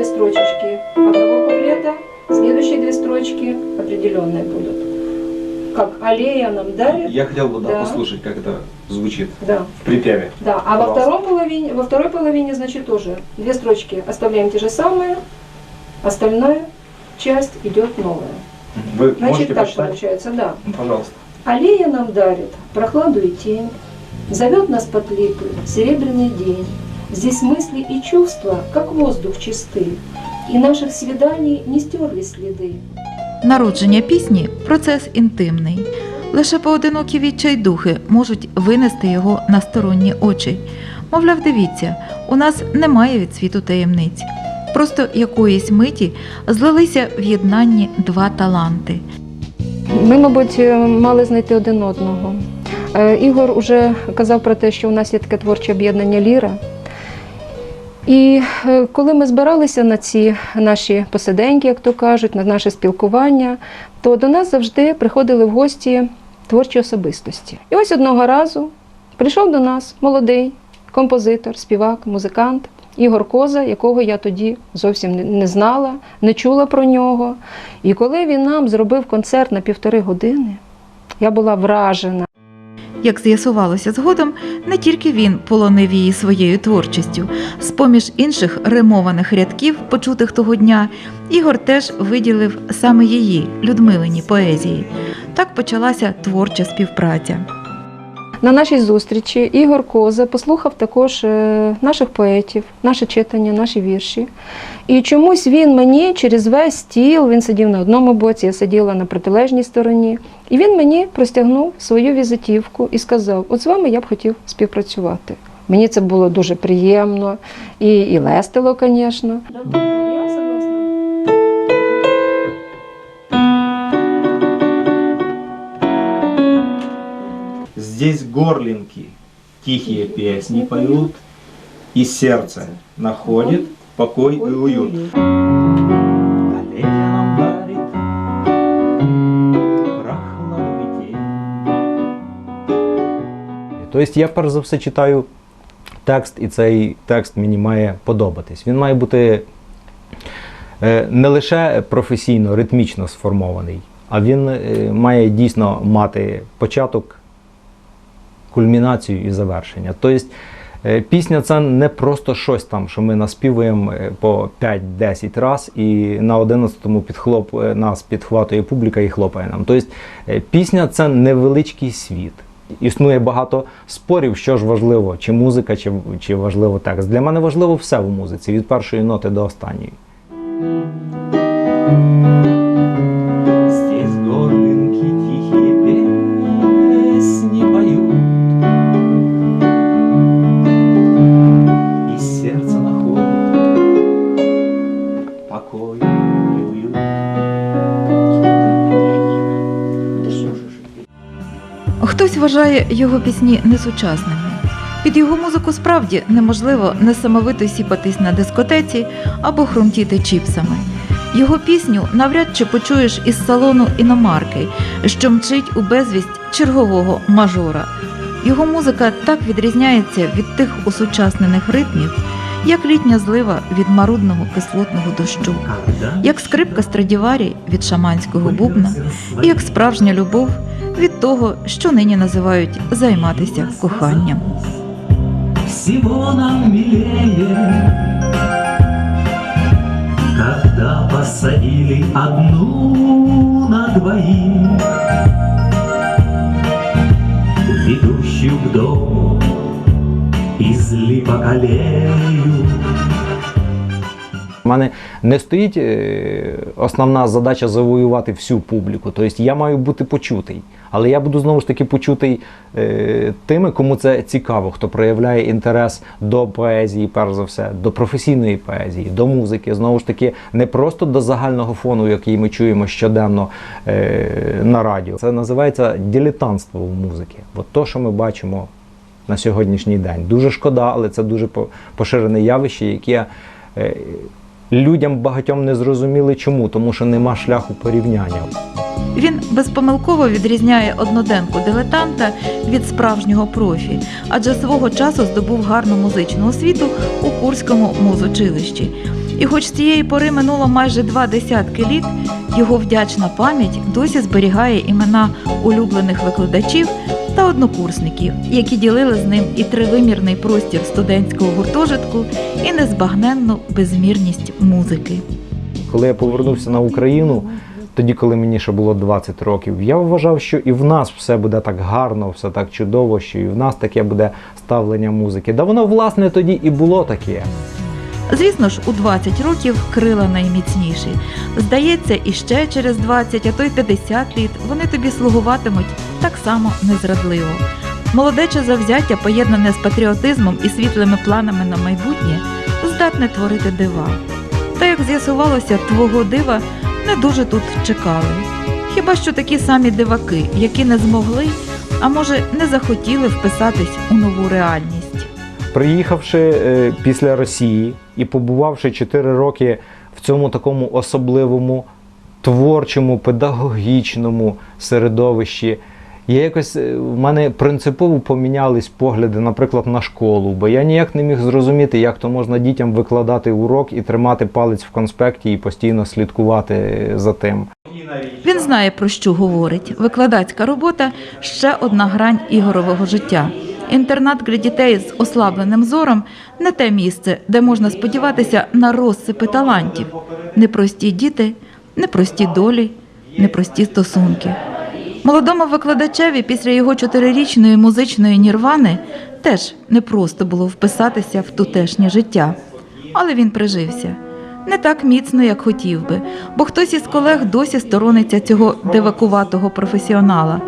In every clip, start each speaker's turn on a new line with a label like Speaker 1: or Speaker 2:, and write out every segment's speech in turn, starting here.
Speaker 1: две строчечки одного куплета, следующие две строчки определенные будут. Как аллея нам дарит,
Speaker 2: Я хотел бы да,
Speaker 1: Да.
Speaker 2: послушать, как это звучит
Speaker 1: да,
Speaker 2: в припеве.
Speaker 1: да. А во втором половине, во второй половине, значит, тоже две строчки оставляем те же самые, остальная часть идет новая.
Speaker 2: Вы
Speaker 1: Значит, так
Speaker 2: почитать?
Speaker 1: получается, да.
Speaker 2: Ну, Пожалуйста.
Speaker 1: Аллея нам дарит прохладу и тень, Зовет нас под липы серебряный день. Здесь мысли и чувства, как воздух чисты, И наших свиданий не стерли следы.
Speaker 3: Народження пісні процес інтимний. Лише поодинокі відчайдухи можуть винести його на сторонні очі. Мовляв, дивіться, у нас немає від світу таємниць. Просто якоїсь миті злилися в єднанні два таланти.
Speaker 1: Ми, мабуть, е, мали знайти один одного. Е, Ігор уже казав про те, що у нас є таке творче об'єднання Ліра. І е, коли ми збиралися на ці наші посиденьки, як то кажуть, на наше спілкування, то до нас завжди приходили в гості творчі особистості. І ось одного разу прийшов до нас молодий композитор, співак, музикант Ігор Коза, якого я тоді зовсім не- не знала, не чула про нього. І коли він нам зробив концерт на півтори години, я була вражена.
Speaker 3: Як з'ясувалося згодом, не тільки він полонив її своєю творчістю. З-поміж інших римованих рядків, почутих того дня, Ігор теж виділив саме її, Людмилині поезії. Так почалася творча співпраця.
Speaker 1: На нашій зустрічі Ігор Коза послухав також е, наших поетів, наше читання, наші вірші. І чомусь він мені через весь стіл, він сидів на одному боці, я сиділа на протилежній стороні. І він мені простягнув свою візитівку і сказав: От з вами я б хотів співпрацювати. Мені це було дуже приємно і, і лестило, звісно.
Speaker 2: Здесь горлинки тихие песни поют, и сердце находит покой и уют. Тень.
Speaker 4: Тобто я перш за все читаю текст, і цей текст мені має подобатись. Він має бути е, не лише професійно, ритмічно сформований, а він е, має дійсно мати початок, кульмінацію і завершення. Тобто е, пісня це не просто щось там, що ми наспівуємо е, по 5-10 раз, і на 11-му підхлоп, е, нас підхватує публіка і хлопає нам. Тобто пісня це невеличкий світ. Існує багато спорів, що ж важливо, чи музика, чи, чи важливо текст. Для мене важливо все в музиці, від першої ноти до останньої.
Speaker 3: Його пісні несучасними. Під його музику справді неможливо несамовито сіпатись на дискотеці або хрумтіти чіпсами. Його пісню навряд чи почуєш із салону іномарки, що мчить у безвість чергового мажора. Його музика так відрізняється від тих усучаснених ритмів, як літня злива від марудного кислотного дощу, як скрипка Страдіварі від шаманського бубна, і як справжня любов від того, що нині називають займатися коханням.
Speaker 5: всего нам милее, когда посадили одну на двоих, ведущую к дому из липок аллею.
Speaker 4: У мене не стоїть е, основна задача завоювати всю публіку. Тобто я маю бути почутий. Але я буду знову ж таки почутий е, тими, кому це цікаво, хто проявляє інтерес до поезії, перш за все, до професійної поезії, до музики. Знову ж таки, не просто до загального фону, який ми чуємо щоденно е, на радіо. Це називається дилетантство в музики. От то, що ми бачимо на сьогоднішній день. Дуже шкода, але це дуже поширене явище, яке. е, Людям багатьом не зрозуміли чому, тому що нема шляху порівняння.
Speaker 3: Він безпомилково відрізняє одноденку дилетанта від справжнього профі, адже свого часу здобув гарну музичну освіту у Курському музучилищі. І хоч з цієї пори минуло майже два десятки літ, його вдячна пам'ять досі зберігає імена улюблених викладачів та однокурсників, які ділили з ним і тривимірний простір студентського гуртожитку, і незбагненну безмірність музики.
Speaker 4: Коли я повернувся на Україну, тоді, коли мені ще було 20 років, я вважав, що і в нас все буде так гарно, все так чудово, що і в нас таке буде ставлення музики. Да воно, власне, тоді і було таке.
Speaker 3: Звісно ж, у 20 років крила найміцніші. Здається, і ще через 20, а то й 50 літ вони тобі слугуватимуть так само незрадливо. Молодече завзяття, поєднане з патріотизмом і світлими планами на майбутнє, здатне творити дива. Та як з'ясувалося, твого дива не дуже тут чекали. Хіба що такі самі диваки, які не змогли, а може не захотіли вписатись у нову реальність.
Speaker 4: Приїхавши е, після Росії і побувавши 4 роки в цьому такому особливому творчому, педагогічному середовищі, я якось е, в мене принципово помінялись погляди, наприклад, на школу, бо я ніяк не міг зрозуміти, як то можна дітям викладати урок і тримати палець в конспекті і постійно слідкувати за тим.
Speaker 3: Він знає, про що говорить. Викладацька робота ще одна грань ігорового життя. Інтернат для дітей з ослабленим зором не те місце, де можна сподіватися на розсипи талантів. Непрості діти, непрості долі, непрості стосунки. Молодому викладачеві після його чотирирічної музичної нірвани теж непросто було вписатися в тутешнє життя. Але він прижився. Не так міцно, як хотів би, бо хтось із колег досі сторониться цього девакуватого професіонала,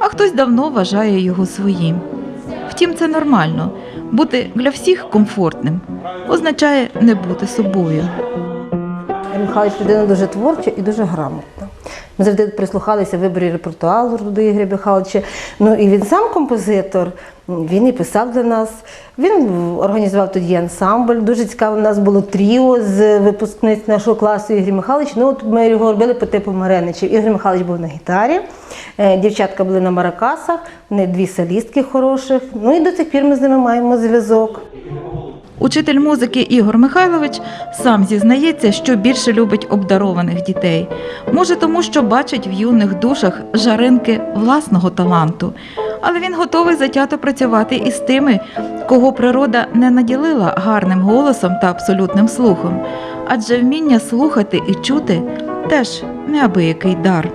Speaker 3: а хтось давно вважає його своїм. Втім, це нормально. Бути для всіх комфортним означає не бути собою.
Speaker 6: Михайлович людина дуже творча і дуже грамотна. Ми завжди прислухалися виборі репертуару до Ігоря Михайловича. Ну і він сам композитор, він і писав для нас. Він організував тоді ансамбль. Дуже цікаво, у нас було тріо з випускниць нашого класу Ігор Михайлович. Ну, от ми його робили по типу Мареничів. Ігор Михайлович був на гітарі, е, дівчатка були на маракасах, вони дві солістки хороших. Ну і до цих пір ми з ними маємо зв'язок.
Speaker 3: Учитель музики Ігор Михайлович сам зізнається, що більше любить обдарованих дітей. Може, тому що бачить в юних душах жаринки власного таланту. Але він готовий затято працювати із тими, кого природа не наділила гарним голосом та абсолютним слухом. Адже вміння слухати і чути теж неабиякий дар.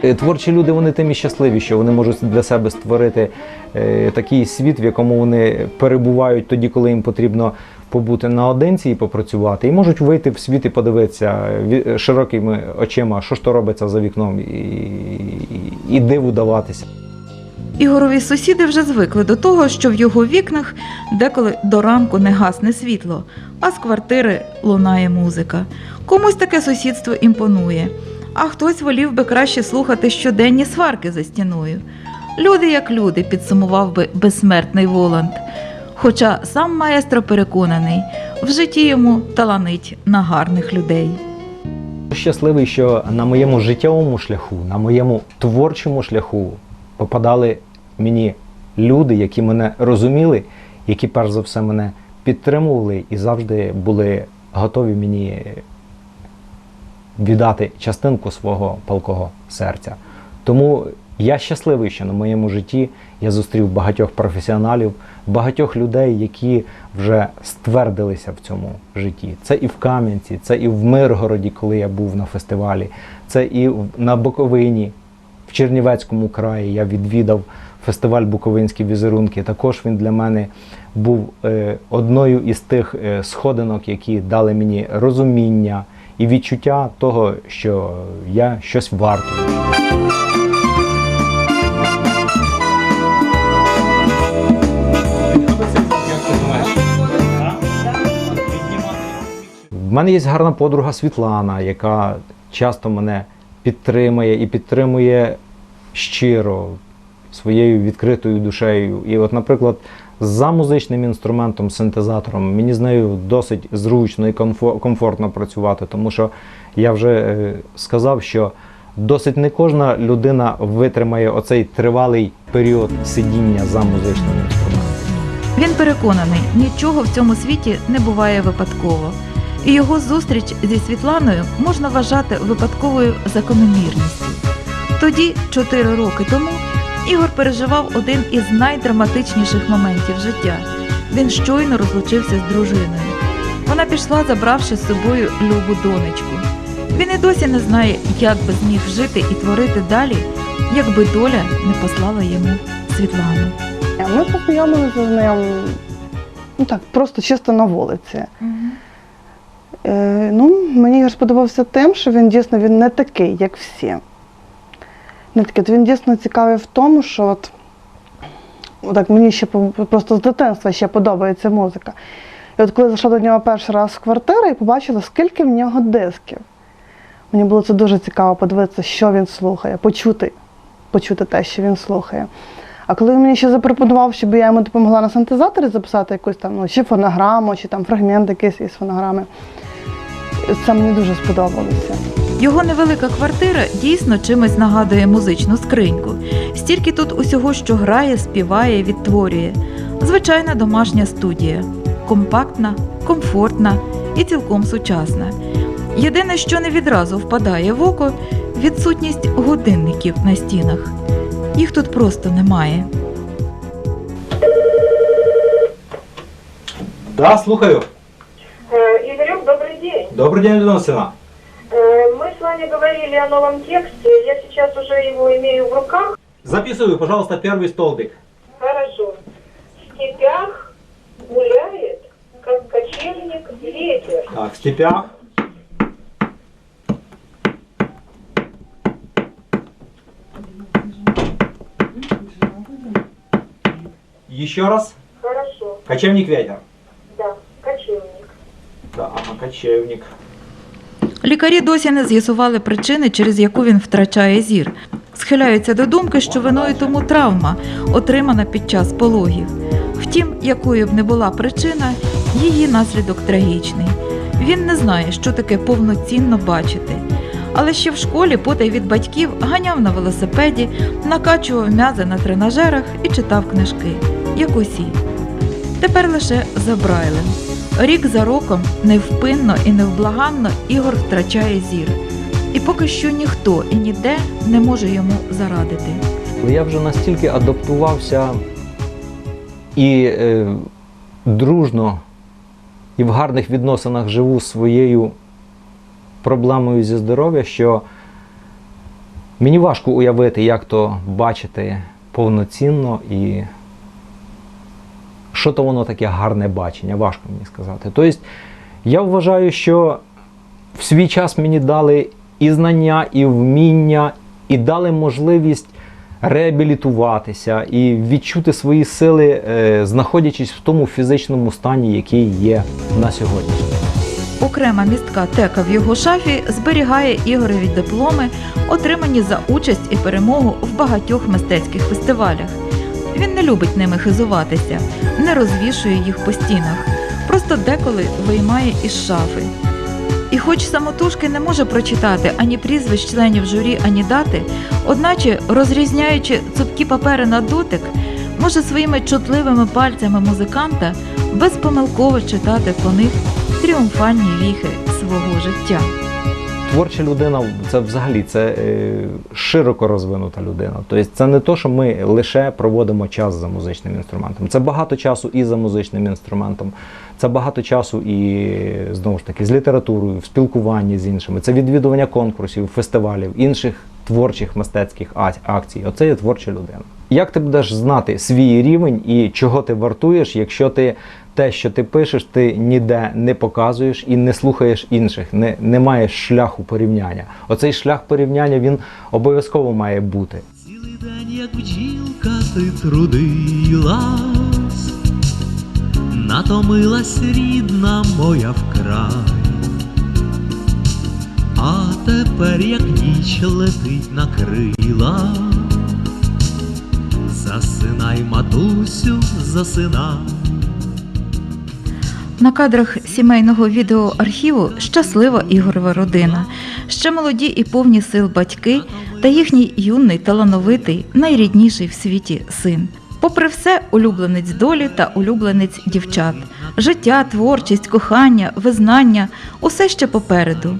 Speaker 4: Творчі люди вони тим і щасливі, що вони можуть для себе створити е, такий світ, в якому вони перебувають тоді, коли їм потрібно побути наодинці і попрацювати, і можуть вийти в світ і подивитися широкими очима, що ж то робиться за вікном, і, і, і диву даватися.
Speaker 3: Ігорові сусіди вже звикли до того, що в його вікнах деколи до ранку не гасне світло, а з квартири лунає музика. Комусь таке сусідство імпонує, а хтось волів би краще слухати щоденні сварки за стіною. Люди як люди, підсумував би безсмертний Воланд. Хоча сам маестро переконаний, в житті йому таланить на гарних людей.
Speaker 4: Щасливий, що на моєму життєвому шляху, на моєму творчому шляху попадали мені люди, які мене розуміли, які перш за все мене підтримували і завжди були готові мені віддати частинку свого палкого серця. Тому я щасливий, що на моєму житті я зустрів багатьох професіоналів, багатьох людей, які вже ствердилися в цьому житті. Це і в Кам'янці, це і в Миргороді, коли я був на фестивалі, це і на Буковині, в Чернівецькому краї я відвідав фестиваль Буковинські візерунки. Також він для мене був е, одною із тих е, сходинок, які дали мені розуміння і відчуття того, що я щось вартую. В мене є гарна подруга Світлана, яка часто мене підтримує і підтримує щиро своєю відкритою душею. І от, наприклад, за музичним інструментом, синтезатором. Мені з нею досить зручно і комфо- комфортно працювати, тому що я вже е, сказав, що досить не кожна людина витримає оцей тривалий період сидіння за музичним інструментом.
Speaker 3: Він переконаний, нічого в цьому світі не буває випадково. І його зустріч зі Світланою можна вважати випадковою закономірністю. Тоді, чотири роки тому, Ігор переживав один із найдраматичніших моментів життя. Він щойно розлучився з дружиною. Вона пішла, забравши з собою любу донечку. Він і досі не знає, як би зміг жити і творити далі, якби доля не послала йому Світлану.
Speaker 7: Ми познайомилися з ним ну так, просто чисто на вулиці. Е, ну, мені Ігор сподобався тим, що він дійсно він не такий, як всі. Не такий. Він дійсно цікавий в тому, що от, отак мені ще просто з дитинства ще подобається музика. І от коли зайшла до нього перший раз в квартиру і побачила, скільки в нього дисків. Мені було це дуже цікаво подивитися, що він слухає, почути, почути те, що він слухає. А коли він мені ще запропонував, щоб я йому допомогла на синтезаторі записати якусь там, ну, чи фонограму, чи там фрагмент якийсь із фонограми, це мені дуже сподобалося.
Speaker 3: Його невелика квартира дійсно чимось нагадує музичну скриньку. Стільки тут усього, що грає, співає, відтворює. Звичайна домашня студія. Компактна, комфортна і цілком сучасна. Єдине, що не відразу впадає в око відсутність годинників на стінах. Їх тут просто немає.
Speaker 4: Да, слухаю.
Speaker 8: Э, Игорек, добрый день.
Speaker 4: Добрий день, Людмила Васильівна.
Speaker 8: Мы с вами говорили о новом тексте. Я сейчас уже его имею в руках.
Speaker 4: Записую, пожалуйста, перший столбик.
Speaker 8: Хорошо. В степях гуляет, как кочевник, ветер.
Speaker 4: Так, в степях. Еще раз.
Speaker 8: Хорошо,
Speaker 4: Кочевник ветер.
Speaker 8: да, кочевник.
Speaker 4: Да, кочевник.
Speaker 3: Лікарі досі не з'ясували причини, через яку він втрачає зір. Схиляються до думки, що виною тому травма, отримана під час пологів. Втім, якою б не була причина, її наслідок трагічний. Він не знає, що таке повноцінно бачити. Але ще в школі, потай від батьків, ганяв на велосипеді, накачував м'язи на тренажерах і читав книжки, як усі. Тепер лише за Брайлем. Рік за роком, невпинно і невблаганно Ігор втрачає зір. І поки що ніхто і ніде не може йому зарадити.
Speaker 4: Я вже настільки адаптувався і е, дружно і в гарних відносинах живу своєю проблемою зі здоров'я, що мені важко уявити, як то бачити повноцінно і що то воно таке гарне бачення, важко мені сказати. Тобто, я вважаю, що в свій час мені дали і знання, і вміння, і дали можливість реабілітуватися і відчути свої сили, е, знаходячись в тому фізичному стані, який є на сьогодні.
Speaker 3: Окрема містка тека в його шафі зберігає Ігореві дипломи, отримані за участь і перемогу в багатьох мистецьких фестивалях. Він не любить ними хизуватися, не розвішує їх по стінах, просто деколи виймає із шафи. І хоч самотужки не може прочитати ані прізвищ членів журі, ані дати, одначе, розрізняючи цупкі папери на дотик, може своїми чутливими пальцями музиканта безпомилково читати по них тріумфальні віхи свого життя.
Speaker 4: Творча людина це взагалі це е, широко розвинута людина. Тобто це не то, що ми лише проводимо час за музичним інструментом. Це багато часу і за музичним інструментом. Це багато часу і знову ж таки з літературою, в спілкуванні з іншими. Це відвідування конкурсів, фестивалів, інших творчих мистецьких акцій. Оце є творча людина. Як ти будеш знати свій рівень і чого ти вартуєш, якщо ти те, що ти пишеш, ти ніде не показуєш і не слухаєш інших, не, не маєш шляху порівняння. Оцей шлях порівняння він обов'язково має бути.
Speaker 5: Цілий день, як бджілка, ти трудилась, натомилась рідна моя вкрай. А тепер, як ніч летить на крилах, засинай, матусю, засина.
Speaker 3: На кадрах сімейного відеоархіву щаслива Ігорова родина, ще молоді і повні сил батьки та їхній юний, талановитий, найрідніший в світі син. Попри все, улюбленець долі та улюбленець дівчат. Життя, творчість, кохання, визнання усе ще попереду.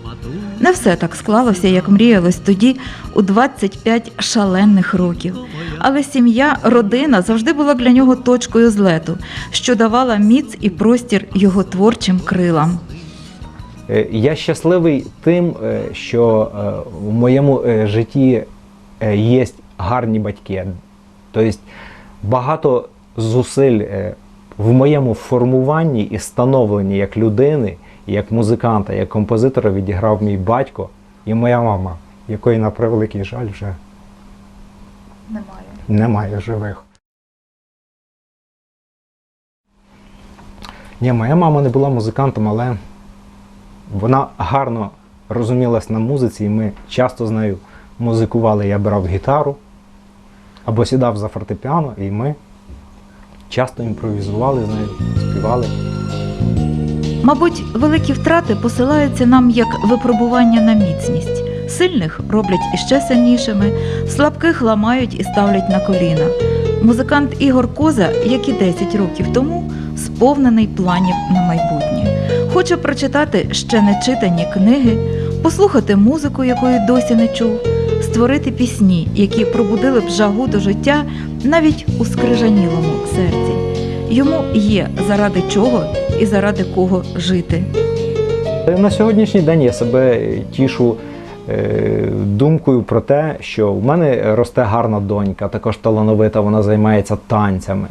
Speaker 3: Не все так склалося, як мріялось тоді, у 25 шалених років. Але сім'я, родина завжди була для нього точкою злету, що давала міць і простір його творчим крилам.
Speaker 4: Е, Я щасливий тим, е, що е, в моєму житті є гарні батьки. Тобто багато зусиль е, в моєму формуванні і становленні як людини, як музиканта, як композитора відіграв мій батько і моя мама, якої, на превеликий жаль, вже
Speaker 3: Немає.
Speaker 4: немає живих. Ні, моя мама не була музикантом, але вона гарно розумілась на музиці, і ми часто з нею музикували. Я брав гітару або сідав за фортепіано, і ми часто імпровізували з нею, співали.
Speaker 3: Мабуть, великі втрати посилаються нам як випробування на міцність. Сильних роблять іще сильнішими, слабких ламають і ставлять на коліна. Музикант Ігор Коза, як і 10 років тому, сповнений планів на майбутнє. Хоче прочитати ще не читані книги, послухати музику, якої досі не чув, створити пісні, які пробудили б жагу до життя навіть у скрижанілому серці. Йому є заради чого і заради кого жити.
Speaker 4: На сьогоднішній день я себе тішу е, думкою про те, що в мене росте гарна донька, також талановита, вона займається танцями.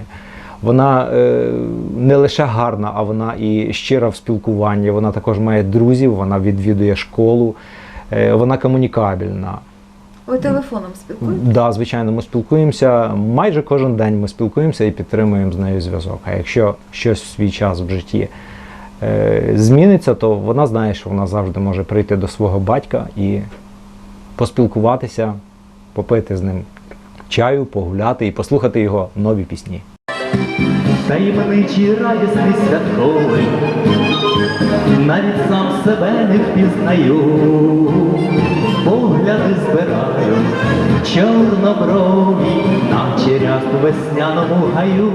Speaker 4: Вона е, не лише гарна, а вона і щира в спілкуванні. Вона також має друзів, вона відвідує школу, е, вона комунікабельна.
Speaker 3: Ви телефоном спілкуєтесь?
Speaker 4: Да, звичайно, ми спілкуємося майже кожен день. Ми спілкуємося і підтримуємо з нею зв'язок. А якщо щось в свій час в житті е, зміниться, то вона знає, що вона завжди може прийти до свого батька і поспілкуватися, попити з ним чаю, погуляти і послухати його нові пісні.
Speaker 2: Таємничий радісний святковий, навіть сам себе не впізнаю, погляди збираю, чорноброві, наче ряст у весняному гаю.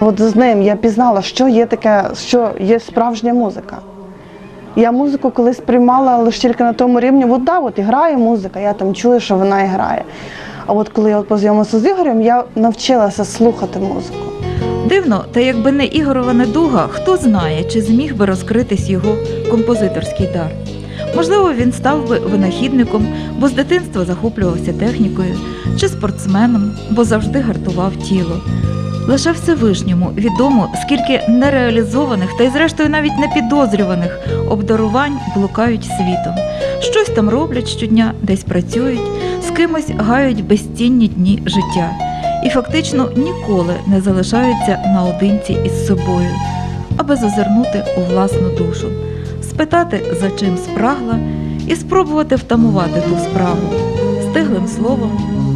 Speaker 7: От з ним я пізнала, що є таке, що є справжня музика. Я музику колись приймала лише тільки на тому рівні, от да, от і грає музика, я там чую, що вона і грає. А от коли я от познайомилася з Ігорем, я навчилася слухати музику.
Speaker 3: Дивно, та якби не Ігорова недуга, хто знає, чи зміг би розкритись його композиторський дар. Можливо, він став би винахідником, бо з дитинства захоплювався технікою, чи спортсменом, бо завжди гартував тіло. Лише Всевишньому відомо, скільки нереалізованих та й зрештою навіть непідозрюваних обдарувань блукають світом. Щось там роблять щодня, десь працюють, з кимось гають безцінні дні життя і фактично ніколи не залишаються наодинці із собою, аби зазирнути у власну душу, спитати, за чим спрагла, і спробувати втамувати ту справу стиглим словом,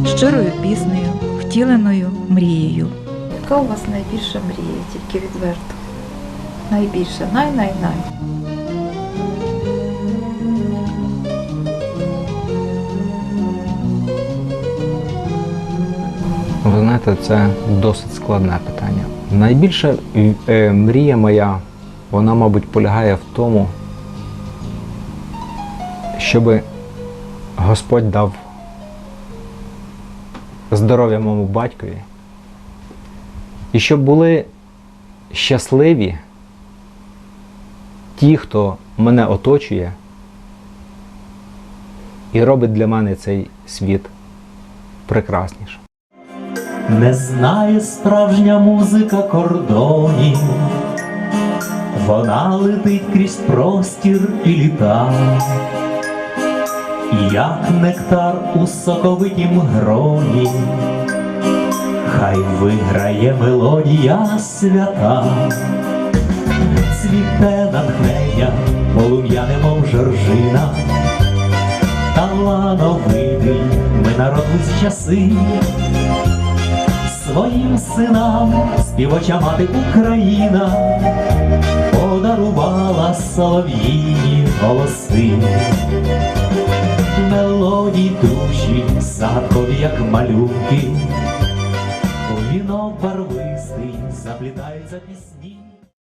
Speaker 3: щирою піснею, втіленою мрією. Яка у вас найбільша мрія, тільки відверто? Найбільша, най-най-най.
Speaker 4: Ви знаєте, це досить складне питання. Найбільша е, мрія моя, вона, мабуть, полягає в тому, щоб Господь дав здоров'я моєму батькові, і щоб були щасливі ті, хто мене оточує і робить для мене цей світ прекраснішим.
Speaker 2: Не знає справжня музика кордонів, вона летить крізь простір і літа, як нектар у соковитім гроні, хай виграє мелодія свята, цвіте натхнення, полум'яне, мов жоржина, талановитий ми народ з часи. Своїм синам співоча мати Україна подарувала солов'їні голоси. Мелодії душі, загадкові, як малюнки, вінок барвистий заплітаються пісні.